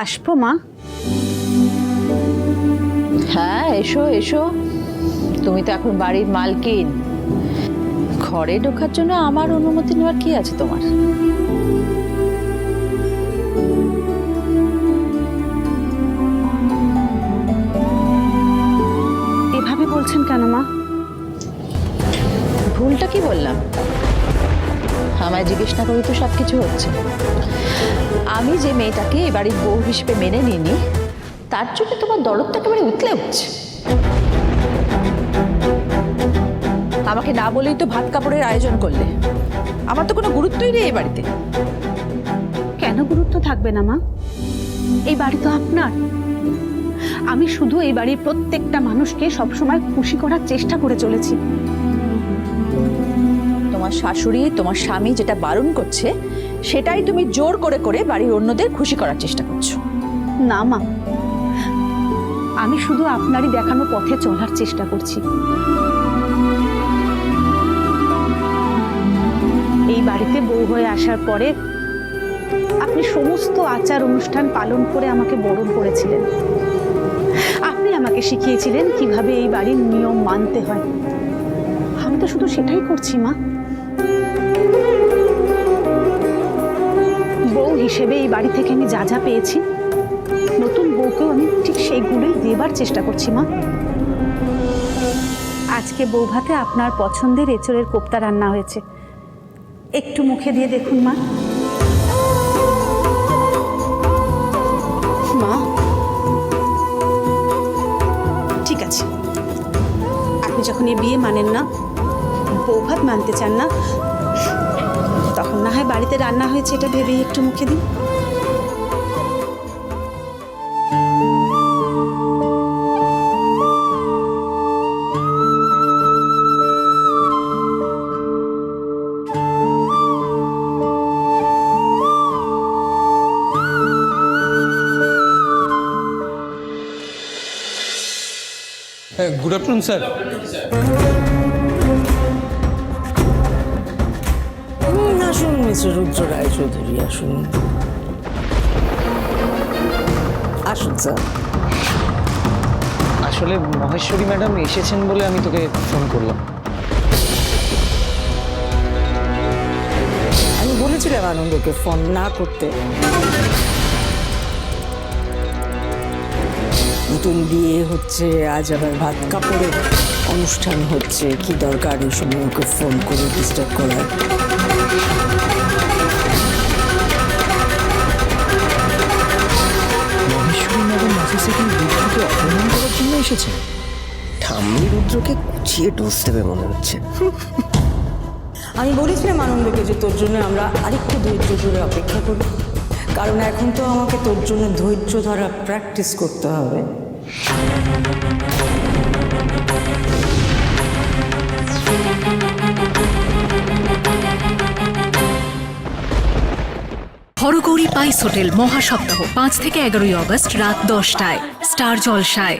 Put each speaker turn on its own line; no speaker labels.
আসব মা?
হ্যাঁ এসো এসো। তুমি তো এখন বাড়ির মালকিন। ঘরে ঢোকার জন্য আমার অনুমতি নেওয়ার কি আছে তোমার?
এভাবে বলছেন কেন মা?
ভুলটা কি বললাম? আমায় জিজ্ঞেস না করি তো সব কিছু হচ্ছে। আমি যে মেয়েটাকে এ বাড়ির বউ হিসেবে মেনে নিইনি, তার জন্য তোমার দরদটা একেবারে উতলে উঠছে। আমাকে না বলেই তো ভাত কাপড়ের আয়োজন করলে। আমার তো কোনো গুরুত্বই নেই এই বাড়িতে।
কেন গুরুত্ব থাকবে না, মা? এই বাড়ি তো আপনার। আমি শুধু এই বাড়ির প্রত্যেকটা মানুষকে সবসময় খুশি করার চেষ্টা করে চলেছি।
শাশুড়ি, তোমার স্বামী যেটা বারণ করছে, সেটাই তুমি জোর করে করে বাড়ির অন্যদের খুশি করার চেষ্টা করছ।
না, মা। আমি শুধু আপনারই দেখানো পথে চলার চেষ্টা করছি। এই বাড়িতে বউ হয়ে আসার পরে আপনি সমস্ত আচার অনুষ্ঠান পালন করে আমাকে বরণ করেছিলেন। আপনি আমাকে শিখিয়েছিলেন কীভাবে এই বাড়ির নিয়ম মানতে হয়। আমি তো শুধু সেটাই করছি, মা। হিসেবে এই বাড়ি থেকে আমি যা যা পেয়েছি। নতুন বউকেও আমি ঠিক সেইগুলোই দেবার চেষ্টা করছি মা। আজকে বউ ভাতে আপনার পছন্দের এঁচড়ের কোপ্তা রান্না হয়েছে। একটু মুখে দিয়ে দেখুন মা। মা। ঠিক আছে। আপনি যখন এই বিয়ে মানেন না বউ ভাত মানতে চান না তখন না হয় বাড়িতে রান্না হয়েছে এটা ভেবেই একটু মুখে দিন
গুড আফটারনুন স্যার
আসুন মিস্টার রুদ্র রায়চৌধুরী আসুন। আসুন স্যার।
আসলে মহেশ্বরী ম্যাডাম এসেছেন বলে আমি তোকে ফোন করলাম।
আমি বলেছিলাম আনন্দকে ফোন না করতে। নতুন বিয়ে হচ্ছে, আজ আবার ভাত কাপড়ের অনুষ্ঠান হচ্ছে। কি দরকার এই সময় ওকে ফোন করে ডিস্টার্ব করার?
অপমান এসেছেন
ঠাম্মি রুদ্রকে দেবে মনে হচ্ছে।
আমি বলেছিলাম আনন্দকে যে তোর জন্য আমরা আরেকটু ধৈর্য ধরে অপেক্ষা করি। কারণ এখন তো আমাকে তোর জন্য ধৈর্য ধরা প্র্যাকটিস করতে হবে।
হরগৌরী পাইস হোটেল মহাসপ্তাহ পাঁচ থেকে এগারোই অগস্ট রাত দশটায় স্টার জলসায়।